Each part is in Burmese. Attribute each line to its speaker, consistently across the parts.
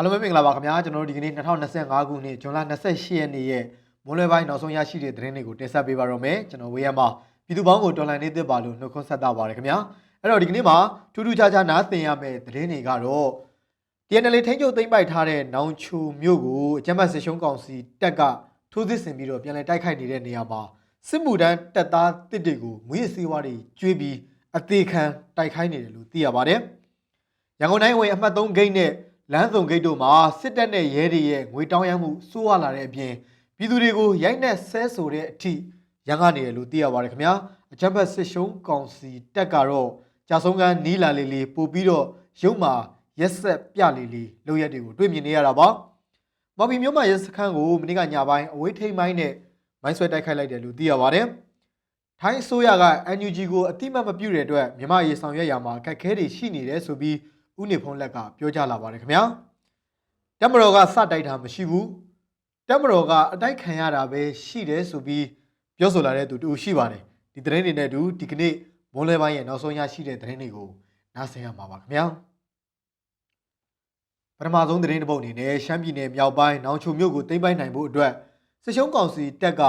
Speaker 1: အားလုံးပဲမင်္ဂလာပါခင်ဗျာကျွန်တော်တို့ဒီကနေ့2025ခုနှစ်ဇွန်လ28ရက်နေ့ရဲ့မွန်းလွဲပိုင်းနောက်ဆုံးရရှိတဲ့သတင်းတွေကိုတင်ဆက်ပေးပါတော့မယ်ကျွန်တော်ဝေးရမှာပြည်သူပေါင်းကိုတော်လှန်နေသစ်ပါလို့နှုတ်ခွန်းဆက်တာပါတယ်ခင်ဗျာအဲ့တော့ဒီကနေ့မှာထူးထူးခြားခြားနားသင်ရမယ့်သတင်းတွေကတော့ TNL ထိန်းချုပ်သိမ်းပိုက်ထားတဲ့နောင်ချိုမြို့ကိုအကြမ်းဖက်စစ်ရှုံးကောင်စီတပ်ကထိုးစစ်ဆင်ပြီးတော့ပြန်လည်တိုက်ခိုက်နေတဲ့နေရာမှာစစ်မှုထမ်းတပ်သားတစ်တွေကိုမွေးစေးဝါးတွေကျွေးပြီးအသေးခံတိုက်ခိုက်နေတယ်လို့သိရပါတယ်ရန်ကုန်တိုင်းဝင်အမှတ်3ဂိတ်နဲ့ လမ်းစုံဂိတ်တို့မှာစစ်တပ်နဲ့ရဲတွေရဲ့ငွေတောင်းရမှုစိုးရလာတဲ့အပြင်ပြည်သူတွေကိုရိုက်နှက်ဆဲဆိုတဲ့အထိရန်ကနေတယ်လို့သိရပါတယ်ခင်ဗျာအကြမ်းဖက်စစ်ရှုံးကောင်စီတပ်ကတော့ကြာဆုံးကန်းနီးလာလေးလေးပို့ပြီးတော့ရုံမှာရက်ဆက်ပြလေးလေးလုပ်ရက်တွေကိုတွေ့မြင်နေရတာပါမော်ဘီမျိုးမရဲစခန်းကိုမနေ့ကညပိုင်းအဝေးထိန်ပိုင်းနဲ့မိုင်းဆွဲတိုက်ခိုက်လိုက်တယ်လို့သိရပါတယ်ထိုင်းအစိုးရက NUG ကိုအတိမတ်မပြုတဲ့အတွက်မြန်မာရေးဆောင်ရွက်ရမှာအခက်အခဲတွေရှိနေတယ်ဆိုပြီး ဦးနေဖုံးလက်ကပြောကြားလာပါတယ်ခင်ဗျာတက်မတော်ကစတိုက်တာမရှိဘူးတက်မတော်ကအတိုက်ခံရတာပဲရှိတယ်ဆိုပြီးပြောဆိုလာတဲ့သူတူရှိပါတယ်ဒီသတင်းတွေနဲ့အတူဒီကနေ့မွန်းလွဲပိုင်းရဲ့နောက်ဆုံးရရှိတဲ့သတင်းတွေကိုနားဆင်ရမှာပါခင်ဗျာပထမဆုံးသတင်းတစ်ပုဒ်အနေနဲ့ရှမ်းပြည်နယ်မြောက်ပိုင်းနောင်ချိုမြို့ကိုသိမ်းပိုက်နိုင်ဖို့အတွက်စစ်ရှုံးကောင်စီတပ်က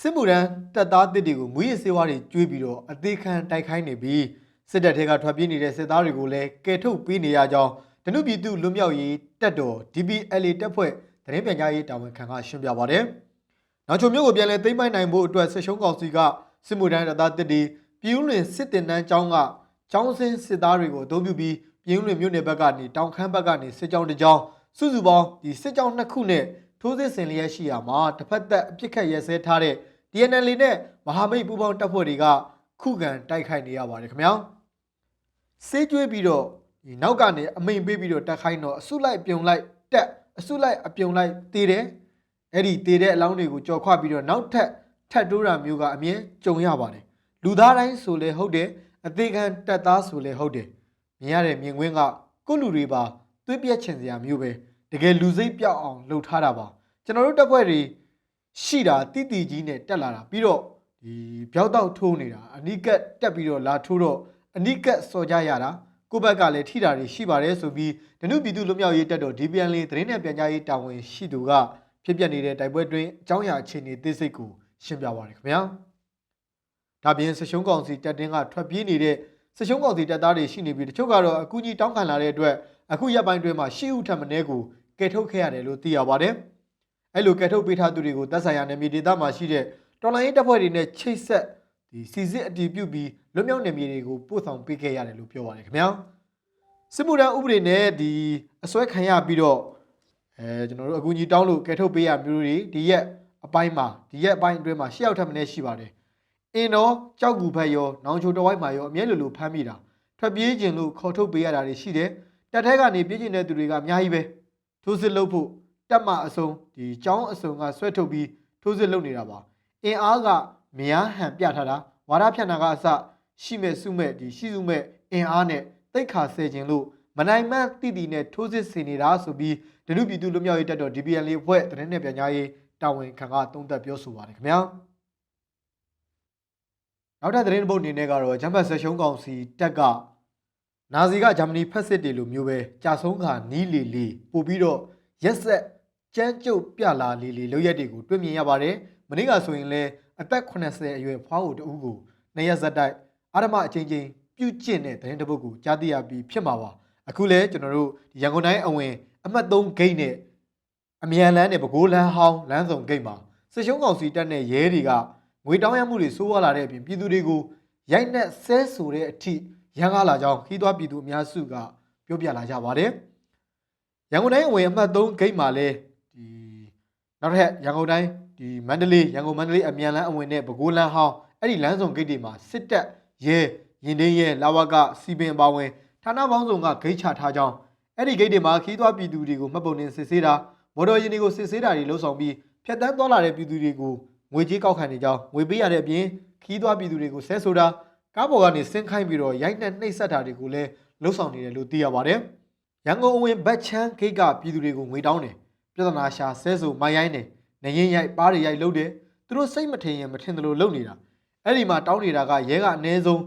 Speaker 1: စစ်မှုထမ်းတပ်သားတစ်တွေကိုမွေးရစေဝါးတွေကျွေးပြီးတော့အသေးခံတိုက်ခိုင်းနေပြီး စစ်တပ်ထဲကထွက်ပြေးနေတဲ့စစ်သားတွေကိုလည်းကယ်ထုတ်ပေးနေရကြောင်းတနုပြည်သူလွတ်မြောက်ရေးတပ်တော် DBLA တပ်ဖွဲ့သတင်းပြန်ကြားရေးတာဝန်ခံကရှင်းပြပါတယ်။နောက်ချုံမြို့ကိုပြန်လည်သိမ်းပိုက်နိုင်ဖို့အတွက်စစ်ရှုံးကောင်စီကစစ်မှုထမ်းတပ်သားတစ်တွေပြည်ဦးလွင်စစ်တင်တန်းကျောင်းကကျောင်းစင်းစစ်သားတွေကိုအသုံးပြုပြီးပြည်ဦးလွင်မြို့နယ်ဘက်ကနေတောင်ခမ်းဘက်ကနေစစ်ကြောင်းတစ်ကြောင်းစုစုပေါင်းဒီစစ်ကြောင်းနှစ်ခုနဲ့ထိုးစစ်ဆင်လျက်ရှိရာမှာတစ်ဖက်သက်အပြစ်ခတ်ရဲစဲထားတဲ့ DNL နဲ့မဟာမိတ်ပူးပေါင်းတပ်ဖွဲ့တွေကခုခံတိုက်ခိုက်နေရပါတယ်ခင်ဗျာ စေးကျွေးပြီးတော့ဒီနောက်ကနေအမိန်ပေးပြီးတော့တက်ခိုင်းတော့အစုလိုက်ပြုံလိုက်တက်အစုလိုက်အပြုံလိုက်တေးတယ်အဲ့ဒီတေးတဲ့အလောင်းတွေကိုကြော်ခွပြီးတော့နောက်ထပ်ထပ်တိုးတာမျိုးကအမြင်ကြုံရပါတယ်လူသားတိုင်းဆိုလဲဟုတ်တယ်အသေးခံတက်သားဆိုလဲဟုတ်တယ်မြင်ရတဲ့မြင်ကွင်းကကိုယ့်လူတွေပါသွေးပြက်ချင်စရာမျိုးပဲတကယ်လူစိတ်ပြောက်အောင်လှုပ်ထားတာပါကျွန်တော်တို့တက်ဖွဲ့တွေရှိတာတိတိကြီးနဲ့တက်လာတာပြီးတော့ဒီဘျောက်တော့ထိုးနေတာအနိကက်တက်ပြီးတော့လာထိုးတော့ အနိကက်စော်ကြရတာကိုယ့်ဘက်ကလည်းထိတာတွေရှိပါတယ်ဆိုပြီးဒနုပြည်သူလွတ်မြောက်ရေးတက်တော် DPN လေးသတင်းနဲ့ပြန်ကြားရေးတာဝန်ရှိသူကဖြစ်ပျက်နေတဲ့တိုက်ပွဲတွင်အကြောင်းအရာအခြေအနေသိစိတ်ကိုရှင်းပြပါရခင်ဗျာဒါပြင်ဆရှုံးကောင်စီတက်တင်းကထွက်ပြေးနေတဲ့ဆရှုံးကောင်စီတက်သားတွေရှိနေပြီးတချို့ကတော့အကူကြီးတောင်းခံလာတဲ့အတွက်အခုရက်ပိုင်းတွင်မှာရှေ့ဦးထပ်မင်းကိုကယ်ထုတ်ခဲ့ရတယ်လို့သိရပါတယ်အဲ့လိုကယ်ထုတ်ပေးထားသူတွေကိုတပ်ဆိုင်ရာနယ်မြေဒေသမှာရှိတဲ့တော်လိုင်းရေးတပ်ဖွဲ့တွေနဲ့ချိတ်ဆက် ဒီစီစစ်အတည်ပြုပြီးလွတ်မြောက်နယ်မြေတွေကိုပို့ဆောင်ပေးခဲ့ရတယ်လို့ပြောပါတယ်ခင်ဗျာစစ်မှုထမ်းဥပဒေနဲ့ဒီအစွဲခံရပြီးတော့အဲကျွန်တော်တို့အကူကြီးတောင်းလို့ကယ်ထုတ်ပေးရမျိုးတွေဒီရက်အပိုင်းမှာဒီရက်အပိုင်းအတွင်းမှာရှေ့ရောက်ထပ်မင်းရှိပါတယ်အင်းတော့ကြောက်ကူဖက်ရောနောင်ချိုတဝိုက်မှာရောအမြဲလိုလိုဖမ်းမိတာထွက်ပြေးခြင်းလို့ခေါ်ထုတ်ပေးရတာတွေရှိတယ်တက်ထဲကနေပြေးကျင်တဲ့သူတွေကအများကြီးပဲထိုးစစ်လုပ်ဖို့တက်မအစုံဒီចောင်းအစုံကဆွဲထုတ်ပြီးထိုးစစ်လုပ်နေတာပါအင်အားကမရဟန်ပြထားတာဝါရဖြန့်တာကအစရှိမဲ့စုမဲ့ဒီရှိစုမဲ့အင်အားနဲ့တိတ်ခါဆဲခြင်းလို့မနိုင်မတိတိနဲ့ထိုးစစ်ဆင်နေတာဆိုပြီးဒနုပြည်သူလူမျိုးရေးတက်တော် DPN လေးဖွဲ့သတင်းနဲ့ပြန်ကြားရေးတာဝန်ခံကသုံးသပ်ပြောဆိုပါတယ်ခင်ဗျာနောက်ထပ်သတင်းပုတ်အနေနဲ့ကတော့ဂျမ်ဘတ်ဆက်ရှုံးကောင်စီတက်ကနာဇီကဂျာမနီဖက်စစ်တွေလိုမျိုးပဲကြာဆုံးခါနီးလီလီပို့ပြီးတော့ရက်ဆက်ကြမ်းကြုတ်ပြလာလီလီလောက်ရက်တွေကိုတွေ့မြင်ရပါတယ်မနေ့ကဆိုရင်လဲ အသက်80အရွယ်ဖွားဟိုတဦးကိုနှစ်ရက်ဇက်တိုက်အာရမအချင်းချင်းပြုတ်ကျင့်တဲ့သတင်းတစ်ပုဒ်ကိုကြားသိရပြီးဖြစ်မှာပါအခုလဲကျွန်တော်တို့ရန်ကုန်တိုင်းအဝင်အမှတ်3ဂိတ်နဲ့အမြန်လန်းနဲ့ပဲခူးလန်းဟောင်းလမ်းဆောင်ဂိတ်မှာစစ်ရှုံးကောင်စီတပ်နဲ့ရဲတွေကငွေတောင်းရမှုတွေစိုးရလာတဲ့အပြင်ပြည်သူတွေကိုရိုက်နှက်ဆဲဆိုတဲ့အထိရန်ကားလာကြောင်းခီးသွွားပြည်သူအများစုကပြောပြလာကြပါတယ်ရန်ကုန်တိုင်းအဝင်အမှတ်3ဂိတ်မှာလဲဒီနောက်ထပ်ရန်ကုန်တိုင်း ဒီမန္တလေးရန်ကုန်မန္တလေးအမြန်လန်းအဝင်နဲ့ပဲခူးလန်းဟောင်းအဲ့ဒီလမ်းဆောင်ဂိတ်တွေမှာစစ်တပ်ရဲရင်တင်းရဲလာဝကစီပင်ပါဝင်ဌာနပေါင်းစုံကဂိတ်ချထားကြောင်းအဲ့ဒီဂိတ်တွေမှာခီးသွွားပြည်သူတွေကိုမှတ်ပုံတင်စစ်ဆေးတာမော်တော်ယာဉ်တွေကိုစစ်ဆေးတာတွေလှုပ်ဆောင်ပြီးဖြတ်တန်းသွားလာတဲ့ပြည်သူတွေကိုငွေကြေးကောက်ခံနေကြောင်းငွေပေးရတဲ့အပြင်ခီးသွွားပြည်သူတွေကိုဆဲဆိုတာကားပေါ်ကနေဆင်းခိုင်းပြီးတော့ရိုက်နှက်နှိပ်စက်တာတွေကိုလည်းလှုပ်ဆောင်နေတယ်လို့သိရပါတယ်ရန်ကုန်အဝင်ဘတ်ချမ်းဂိတ်ကပြည်သူတွေကိုငွေတောင်းတယ်ပြဿနာရှာဆဲဆိုမိုင်းရိုင်းတယ် နေရင်ရိုက်ပါးတွေရိုက်လုပ်တယ်သူတို့စိတ်မထင်ရင်မထင်တယ်လို့လုပ်နေတာအဲ့ဒီမှာတောင်းနေတာကရဲကအနည်းဆုံး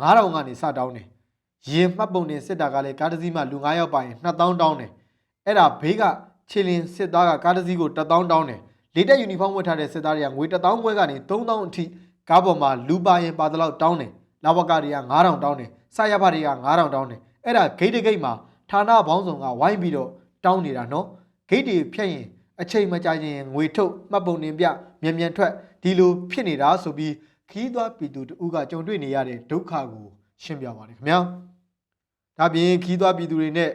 Speaker 1: 9000ကနေစတောင်းတယ်ရင်မှတ်ပုံတင်စစ်တာကလည်းကားတစ်စီးမှလူ9ယောက်ပါရင်2000တောင်းတယ်အဲ့ဒါဘေးကခြေလင်စစ်သားကကားတစ်စီးကို1000တောင်းတယ်လေတက်ယူနီဖောင်းဝတ်ထားတဲ့စစ်သားတွေကငွေ1000ခွဲကနေ3000အထိကားပေါ်မှာလူပါရင်ပါတလောက်တောင်းတယ်လာဝကတွေက9000တောင်းတယ်စရဖတွေက9000တောင်းတယ်အဲ့ဒါဂိတ်တဂိတ်မှာဌာနဘောင်းဆောင်ကဝိုင်းပြီးတော့တောင်းနေတာနော်ဂိတ်တွေဖြတ်ရင် အချိန်မကြာရင်ငွေထုတ်မှတ်ပုံတင်ပြမြန်မြန်ထွက်ဒီလိုဖြစ်နေတာဆိုပြီးခီးသွားပြည်သူတူကကြုံတွေ့နေရတဲ့ဒုက္ခကိုရှင်းပြပါတယ်ခင်ဗျာဒါပြင်ခီးသွားပြည်သူတွေနဲ့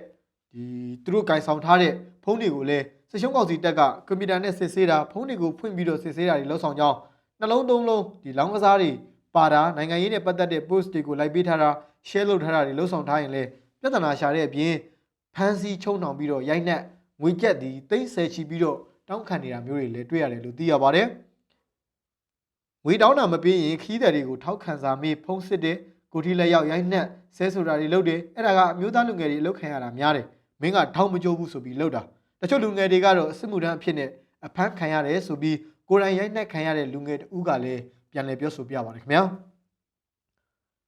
Speaker 1: ဒီသူတို့ကင်ဆောင်ထားတဲ့ဖုန်းတွေကိုလည်းစရှုံးကောင်စီတက်ကကွန်ပျူတာနဲ့စစ်ဆေးတာဖုန်းတွေကိုဖွင့်ပြီးတော့စစ်ဆေးတာတွေလုပ်ဆောင်ကြောင်းနှလုံးသုံးလုံးဒီလောင်းကစားတွေပါတာနိုင်ငံရေးနဲ့ပတ်သက်တဲ့ post တွေကိုလိုက်ပေးထားတာ share လုပ်ထားတာတွေလုပ်ဆောင်ထားရင်လည်းပြဿနာရှာတဲ့အပြင်ဖန်စီချုံနှောင်ပြီးတော့ရိုက်နှက် ငွေကြက်ဒီသိမ့်ဆယ်ချီပြီးတော့တောင်းခံနေတာမျိုးတွေလည်းတွေ့ရတယ်လို့သိရပါတယ်ငွေတောင်းတာမပေးရင်ခီးတယ်တွေကိုထောက်ခံစာမေးဖုံးစစ်တယ်ကိုထီလက်ရောက်ရိုက်နှက်ဆဲဆိုတာတွေလုပ်တယ်အဲ့ဒါကအမျိုးသားလူငယ်တွေအလုပ်ခံရတာများတယ်မင်းကထောက်မကြိုးဘူးဆိုပြီးလုပ်တာတချို့လူငယ်တွေကတော့စစ်မှုထမ်းအဖြစ်နဲ့အဖမ်းခံရတယ်ဆိုပြီးကိုယ်တိုင်ရိုက်နှက်ခံရတဲ့လူငယ်တဦးကလည်းပြန်လည်ပြောဆိုပြပါတယ်ခင်ဗျာ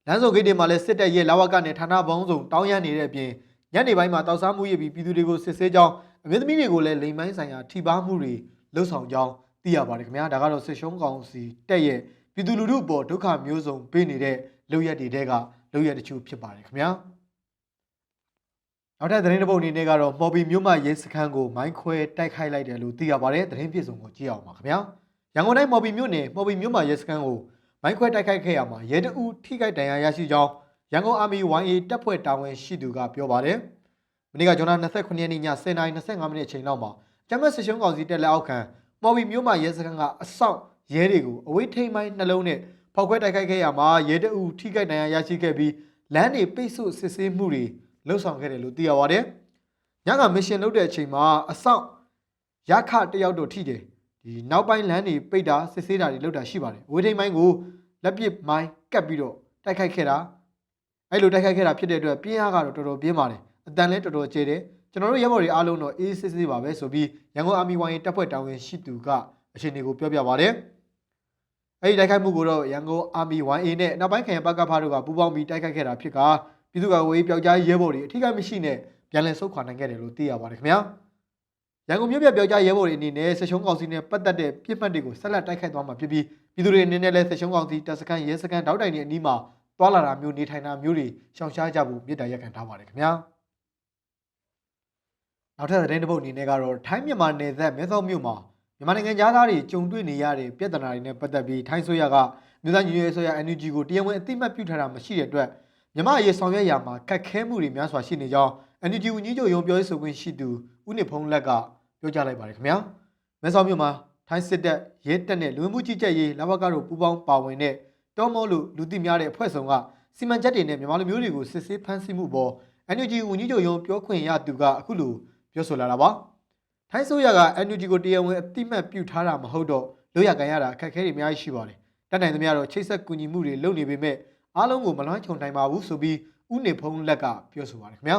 Speaker 1: လမ်းစုံဂိတ်တွေမှာလည်းစစ်တပ်ရဲ့လာဝကနဲ့ဌာနပေါင်းစုံတောင်းရမ်းနေတဲ့အပြင်ညနေပိုင်းမှာတောက်စားမှုရပြီးပြည်သူတွေကိုစစ်ဆေးကြောင်း အမျိုးသမီးတွေကိုလည်းလိမ်မိုင်းဆိုင်ရာထိပါမှုတွေလှုပ်ဆောင်ကြောင်းသိရပါတယ်ခင်ဗျာဒါကတော့စစ်ရှုံးကောင်စီတက်ရဲ့ပြည်သူလူထုအပေါ်ဒုက္ခမျိုးစုံပေးနေတဲ့လုပ်ရက်တွေတဲကလုပ်ရက်တချို့ဖြစ်ပါတယ်ခင်ဗျာနောက်ထပ်သတင်းတစ်ပုဒ်အနေနဲ့ကတော့မော်ဘီမြို့မရဲစခန်းကိုမိုင်းခွဲတိုက်ခိုက်လိုက်တယ်လို့သိရပါတယ်သတင်းပြည့်စုံကိုကြည့်အောင်ပါခင်ဗျာရန်ကုန်တိုင်းမော်ဘီမြို့နယ်မော်ဘီမြို့မရဲစခန်းကိုမိုင်းခွဲတိုက်ခိုက်ခဲ့ရမှာရဲတအူးထိခိုက်ဒဏ်ရာရရှိကြောင်းရန်ကုန်အာမီ 1A တပ်ဖွဲ့တာဝန်ရှိသူကပြောပါတယ် မနေ့ကဇွန်လ29ရက်နေ့ည10:25မိနစ်အချိန်လောက်မှာကျမတ်စစ်ရှုံးကောင်စီတက်လက်အောက်ခံမော်ဘီမြို့မရဲစခန်းကအဆောက်ရဲတွေကိုအဝေးထိန်ပိုင်းနှလုံးနဲ့ဖောက်ခွဲတိုက်ခိုက်ခဲ့ရမှာရဲတအူးထိခိုက်ဒဏ်ရာရရှိခဲ့ပြီးလမ်းတွေပိတ်ဆို့စစ်ဆေးမှုတွေလှုပ်ဆောင်ခဲ့တယ်လို့သိရပါတယ်။ညကမစ်ရှင်လုပ်တဲ့အချိန်မှာအဆောက်ရခတယောက်တော့ထိတယ်ဒီနောက်ပိုင်းလမ်းတွေပိတ်တာစစ်ဆေးတာတွေလုပ်တာရှိပါတယ်။အဝေးထိန်ပိုင်းကိုလက်ပစ်မိုင်းကတ်ပြီးတော့တိုက်ခိုက်ခဲ့တာအဲ့လိုတိုက်ခိုက်ခဲ့တာဖြစ်တဲ့အတွက်ပြင်းအားကတော့တော်တော်ပြင်းပါတယ်။ အတန်လည်းတော်တော်ကျတယ်။ကျွန်တော်တို့ရဲဘော်တွေအားလုံးတော့အေးစစ်စစ်ပါပဲဆိုပြီးရန်ကုန်အာမီဝိုင်းတပ်ဖွဲ့တာဝန်ရှိသူကအခြေအနေကိုပြောပြပါတယ်။အဲ့ဒီတိုက်ခိုက်မှုကိုတော့ရန်ကုန်အာမီ 1A နဲ့နောက်ပိုင်းခရိုင်ပကဖားတို့ကပူးပေါင်းပြီးတိုက်ခိုက်ခဲ့တာဖြစ်ကပြည်သူ့ကာကွယ်ရေးပျောက်ကြားရဲဘော်တွေအထူးကမရှိနဲ့ပြန်လည်ဆုတ်ခွာနိုင်ခဲ့တယ်လို့သိရပါတယ်ခင်ဗျာ။ရန်ကုန်မြို့ပြပျောက်ကြားရဲဘော်တွေအနေနဲ့ဆက်ရှုံးကောင်စီနဲ့ပတ်သက်တဲ့ပြစ်မှတ်တွေကိုဆက်လက်တိုက်ခိုက်သွားမှာဖြစ်ပြီးပြည်သူတွေအနေနဲ့လည်းဆက်ရှုံးကောင်စီတပ်စခန်းရဲစခန်းတောက်တိုင်တွေအနီးမှာတွာလာတာမျိုးနေထိုင်တာမျိုးတွေရှောင်ရှားကြဖို့မြစ်တာရက်ခံထားပါတယ်ခင်ဗျာ။ နောက်ထပ်သတင်းတစ်ပုဒ်အနေနဲ့ကတော့ထိုင်းမြန်မာနယ်စပ်မဲဆောက်မြို့မှာမြန်မာနိုင်ငံသားတွေကြုံတွေ့နေရတဲ့ပြဿနာတွေနဲ့ပတ်သက်ပြီးထိုင်းဆိုရကမြို့သားညီညွတ်ရေးဆိုရ NUG ကိုတရားဝင်အသိအမှတ်ပြုထားတာမရှိတဲ့အတွက်မြန်မာအရေးဆောင်ရွက်ရာမှာခက်ခဲမှုတွေများစွာရှိနေကြောင်း NUG ဝန်ကြီးချုပ်ရုံးပြောရေးဆိုခွင့်ရှိသူဦးနစ်ဖုံးလက်ကပြောကြားလိုက်ပါတယ်ခင်ဗျာမဲဆောက်မြို့မှာထိုင်းစစ်တပ်ရဲတပ်နဲ့လူဝင်မှုကြီးကြပ်ရေးလဘကတို့ပူးပေါင်းပါဝင်တဲ့တောမောလို့လူသိများတဲ့အဖွဲ့ဆောင်ကစီမံချက်တွေနဲ့မြန်မာလူမျိုးတွေကိုစစ်ဆေးဖမ်းဆီးမှုပေါ် NUG ဝန်ကြီးချုပ်ရုံးပြောခွင့်ရသူကအခုလို ပြောဆိုလာတာပါထိုင်းဆိုရက NUG ကိုတရားဝင်အတိမတ်ပြုထားတာမဟုတ်တော့လို့ရကန်ရတာအခက်အခဲတွေအများကြီးရှိပါတယ်တက်နိုင်သမျှတော့ချိတ်ဆက်ကူညီမှုတွေလုပ်နေပေမဲ့အားလုံးကိုမလွှမ်းခြုံနိုင်ပါဘူးဆိုပြီးဥနေဖုံးလက်ကပြောဆိုပါတယ်ခင်ဗျာ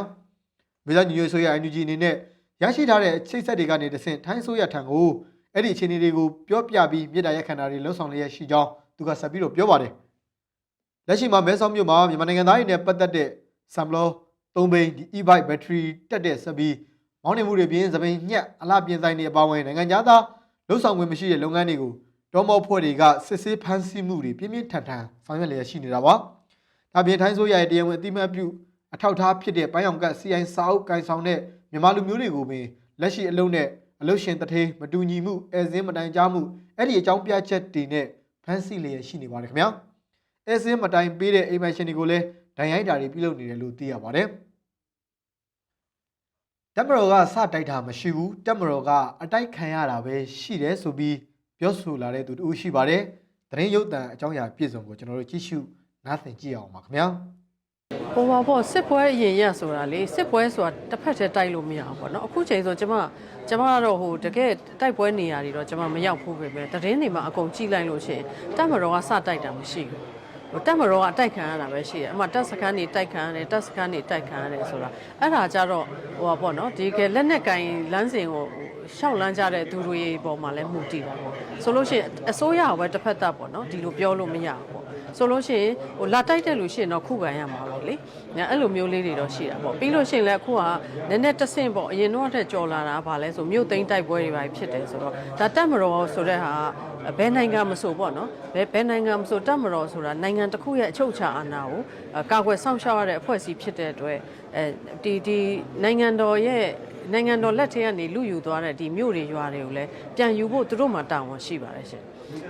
Speaker 1: မြေသားညီညွတ်ဆိုရ NUG အနေနဲ့ရရှိထားတဲ့ချိတ်ဆက်တွေကနေတဆင့်ထိုင်းဆိုရထံကိုအဲ့ဒီအခြေအနေတွေကိုပြောပြပြီးမြေတားရက်ခံတာတွေလှုပ်ဆောင်လျက်ရှိကြောင်းသူကဆက်ပြီးတော့ပြောပါတယ်လက်ရှိမှာမဲဆောက်မြို့မှာမြန်မာနိုင်ငံသားတွေနဲ့ပတ်သက်တဲ့ဆမ်ဘလော၃ဘိန်းဒီ e-bike battery တက်တဲ့ဆက်ပြီး မောင်းနေမှုတွေပြင်သပင်ညက်အလားပြင်ဆိုင်တွေအပါအဝင်နိုင်ငံသားလှုပ်ဆောင်ခွင့်မရှိတဲ့လုပ်ငန်းတွေကိုတော်မောဖွဲ့တွေကစစ်ဆေးဖမ်းဆီးမှုတွေပြင်းပြင်းထန်ထန်ဆောင်ရွက်လျက်ရှိနေတာပါ။ဒါပြင်ထိုင်းဆိုရရဲ့တရားဝင်အတိမတ်ပြုအထောက်ထားဖြစ်တဲ့ပိုင်းအောင်က CI စာအုပ်ကိုင်ဆောင်တဲ့မြန်မာလူမျိုးတွေကိုပင်လက်ရှိအလုံးနဲ့အလုရှင်တထေးမတူညီမှုအဲစင်းမတိုင်ကြားမှုအဲ့ဒီအကြောင်းပြချက်တွေနဲ့ဖမ်းဆီးလျက်ရှိနေပါတယ်ခင်ဗျာ။အဲစင်းမတိုင်ပေးတဲ့အိမ်မက်ရှင်တွေကိုလည်းဒဏ်ရိုက်တာတွေပြုလုပ်နေတယ်လို့သိရပါတယ်။ တက်မတော်ကစတိုက်တာမရှိဘူးတက်မတော်ကအတိုက်ခံရတာပဲရှိတယ်ဆိုပြီးပြောဆိုလာတဲ့သူတူရှိပါတယ်သတင်းရုပ်သံအကြောင်းအရာပြည့်စုံကိုကျွန်တော်တို့ကြည့်ရှုနားဆင်ကြည့်အောင်ပါခင်ဗျာ
Speaker 2: ဟိုပါပေါ့စစ်ပွဲအရင်ရက်ဆိုတာလေစစ်ပွဲဆိုတာတစ်ဖက်တည်းတိုက်လို့မရဘူးပေါ့နော်အခုချိန်ဆိုကျမကျမကတော့ဟိုတကယ်တိုက်ပွဲနေရာတွေတော့ကျမမရောက်ဘူးပဲပဲသတင်းတွေမှာအကုန်ကြည့်လိုက်လို့ရှိရင်တက်မတော်ကစတိုက်တာမရှိဘူးဟို တက်မတော်ကအတိုက်ခံရတာပဲရှိတယ်အမှတက်စခန်းနေတိုက်ခံရတယ်တက်စခန်းနေတိုက်ခံရတယ်ဆိုတာအဲ့ဒါကြတော့ဟိုပါပေါ့နော်ဒီကလက်နဲ့ကင်လမ်းစဉ်ကိုရှောက်လန်းကြတဲ့သူတွေပေါ်မှာလည်းမှုတည်တာပေါ့ဆိုလို့ရှိရင်အစိုးရကပဲတစ်ဖက်သက်ပေါ့နော်ဒီလိုပြောလို့မရဘူးပေါ့ဆိုလို့ရှိရင်ဟိုလာတိုက်တဲ့လူရှိရင်တော့ခုခံရမှာပဲလေညာအဲ့လိုမျိုးလေးတွေတော့ရှိတာပေါ့ပြီးလို့ရှိရင်လည်းအခုကနည်းနည်းတဆင့်ပေါ့အရင်တော့တက်ကြော်လာတာဗာလဲဆိုမြို့သိမ်းတိုက်ပွဲတွေပါဖြစ်တယ်ဆိုတော့ဒါတက်မတော်ဆိုတဲ့ဟာ ဘယ်နိုင်ငံမဆိုပေါ့နော်ဘယ်ဘယ်နိုင်ငံမဆိုတက်မတော်ဆိုတာနိုင်ငံတစ်ခုရဲ့အချုပ်အခြာအာဏာကိုကာကွယ်စောင့်ရှောက်ရတဲ့အဖွဲ့အစည်းဖြစ်တဲ့အတွက်အဲဒီဒီနိုင်ငံတော်ရဲ့နိုင်ငံတော်လက်ထဲကနေလူယူသွားတဲ့ဒီမြို့တွေရွာတွေကိုလည်းပြန်ယူဖို့သူတို့မှတာဝန်ရှိပါတယ်ရှင်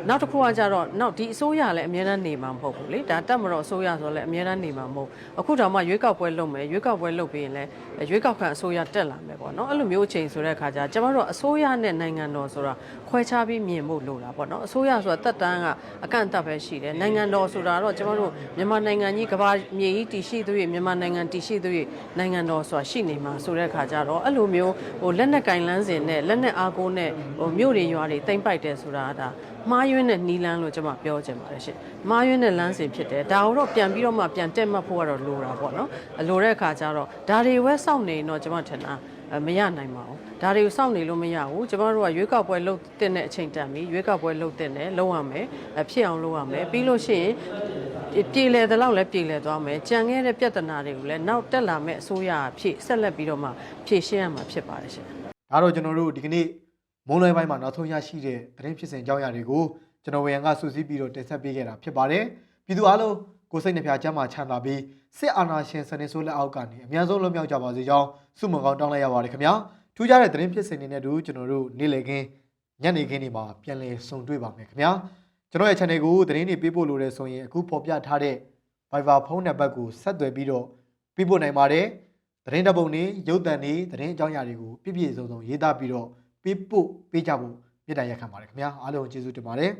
Speaker 2: နောက်တစ်ခုကကြတော့နောက်ဒီအစိုးရလည်းအများအားနေမှာမဟုတ်ဘူးလေဒါတက်မတော်အစိုးရဆိုလည်းအများအားနေမှာမဟုတ်အခုတော့မှရွေးကောက်ပွဲလုပ်မယ်ရွေးကောက်ပွဲလုပ်ပြီးရင်လည်းရွေးကောက်ခံအစိုးရတက်လာမယ်ပေါ့နော်အဲ့လိုမျိုးအချိန်ဆိုတဲ့အခါကျကျမတို့အစိုးရနဲ့နိုင်ငံတော်ဆိုတာခွဲခြားပြီးမြင်ဖို့လိုတာပေါ့နော်အစိုးရဆိုတာတက်တန်းကအကန့်အသတ်ပဲရှိတယ်နိုင်ငံတော်ဆိုတာတော့ကျမတို့မြန်မာနိုင်ငံကြီးကမ္ဘာမြေကြီးတည်ရှိသွေးမြန်မာနိုင်ငံတည်ရှိသွေးနိုင်ငံတော်ဆိုတာရှိနေမှာဆိုတဲ့အခါကျတော့အဲ့လိုမျိုးဟိုလက်နက်ကင်လန်းစင်နဲ့လက်နက်အားကိုးနဲ့ဟိုမြို့တွေရွာတွေတိမ့်ပိုက်တယ်ဆိုတာဒါ မှားယွင်းတဲ့နီလန်းလို့ကျွန်မပြောချင်ပါတယ်ရှင်။မှားယွင်းတဲ့လမ်းစဉ်ဖြစ်တယ်။ဒါကိုတော့ပြန်ပြီးတော့မှပြန်တက်မှတ်ဖို့ကတော့လိုတာပေါ့နော်။လိုတဲ့အခါကျတော့ဒါတွေဝဲစောင့်နေရင်တော့ကျွန်မထင်တာမရနိုင်ပါဘူး။ဒါတွေကိုစောင့်နေလို့မရဘူး။ကျွန်တော်တို့ကရွေးကောက်ပွဲလုပ်တဲ့အချိန်တန်ပြီ။ရွေးကောက်ပွဲလုပ်တဲ့နဲ့လုပ်ရမယ်။ဖြစ်အောင်လုပ်ရမယ်။ပြီးလို့ရှိရင်ပြည်လေတဲ့လောက်လည်းပြည်လေသွားမယ်ကြံခဲ့တဲ့ပြဿနာတွေကိုလည်းနောက်တက်လာမဲ့အစိုးရအဖြစ်ဆက်လက်ပြီးတော့မှဖြည့်ရှင်းရမှာဖြစ်ပါတယ်ရှင်
Speaker 1: ဒါတော့ကျွန်တော်တို့ဒီကနေ့ မုံလွယ်ပိုင်းမှာနောက်ဆုံးရရှိတဲ့သတင်းဖြစ်စဉ်အကြောင်းအရာတွေကိုကျွန်တော်ဝေယံကစူးစီးပြီးတော့တင်ဆက်ပေးခဲ့တာဖြစ်ပါတယ်ပြည်သူအားလုံးကိုယ်စိတ်နှပြချမ်းသာချမ်းသာပြီးစစ်အာဏာရှင်စနစ်ဆိုးလက်အောက်ကနေအများဆုံးလွတ်မြောက်ကြပါစေကြောင်းဆုမွန်ကောင်းတောင်းလိုက်ရပါတယ်ခင်ဗျာထူးခြားတဲ့သတင်းဖြစ်စဉ်တွေနဲ့တူကျွန်တော်တို့နေ့လည်ခင်းညနေခင်းတွေမှာပြန်လည်ဆုံတွေ့ပါမယ်ခင်ဗျာကျွန်တော်ရဲ့ channel ကိုသတင်းတွေပေးပို့လို့ရဆိုရင်အခုပေါ်ပြထားတဲ့ Viber ဖုန်းနံပါတ်ကိုဆက်သွယ်ပြီးတော့ပေးပို့နိုင်ပါတယ်သတင်းတပုံတွေရုပ်သံတွေသတင်းအကြောင်းအရာတွေကိုပြည့်ပြည့်စုံစုံရေးသားပြီးတော့ ပေးပို့ပေးကြဖို့မြတ်တာရက်ခံပါတယ်ခင်ဗျာအားလုံးကျေးဇူးတင်ပါတယ်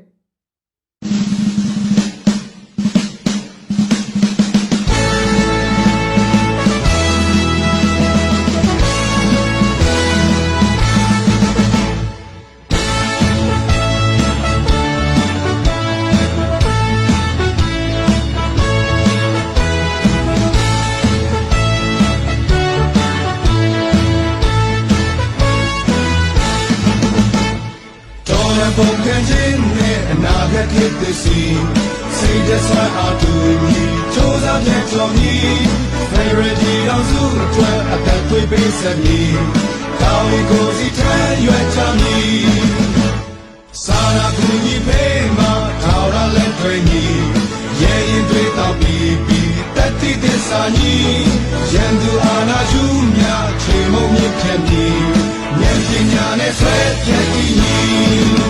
Speaker 3: ဖြစ်သည်စီစိတ်တဆွမ်းအားတူညီစူးစမ်းပြန်ကြော်မြည် Favorite တော်စုအတွက်အသက်သွေးပေးဆက်မည်ကောင်းရီကိုစီထမ်းရွက်ချမည်စာရာကူညီပေးမှာထောက်ရလက်တွေညီရဲ့ရင်တွေတော့ပြီးပြီးတတိသစ္စာညီရန်သူအာနာယူမြချေမုံမြင့်ဖြတ်မည်ဉာဏ်ပညာနဲ့ဆွဲပြတ်တည်ညီ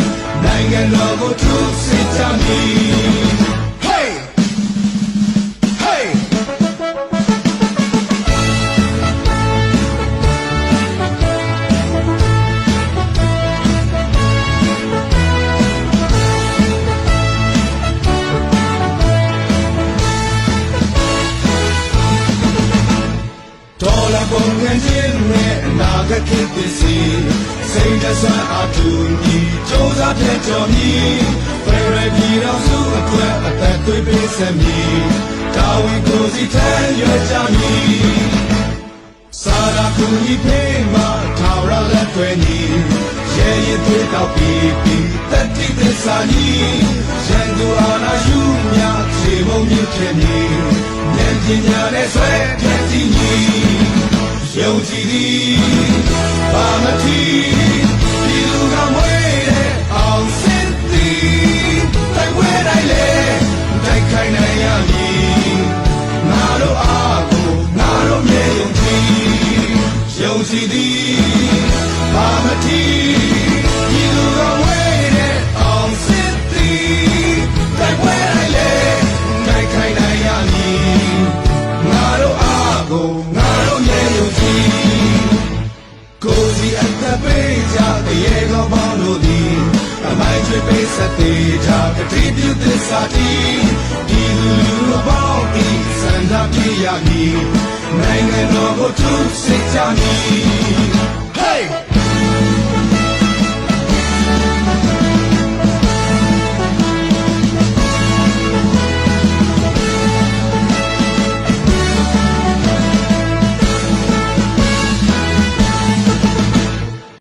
Speaker 3: နိုင်ငံတော်ကိုထူးစစ်ကြမည် ဆက်မည်တာဝန်ကိုစီထမ်းရွက်ကြမည်စာရာကူညီပေးမှာထာဝရလက်တွေညီရဲ့ရင်သွေးတောက်ပြီးပြီးတတိသစ္စာညီရန်သူအာနာယူမြခြေမုံမြင့်ဖြစ်မည်ဉာဏ်ပညာနဲ့ဆွဲပြည့်တည်ညီယုံကြည်သည်ဘာမတိဒီလူကမွေးတဲ့အောင်စ တို့သည်အမိုင်းချွေပေးဆက်သေးကြကတိပြုသစ္စာတီဒီလူလူပေါင်းဤစံသာပြရမည်နိုင်ငံတော်ကိုသူစစ်ကြမည်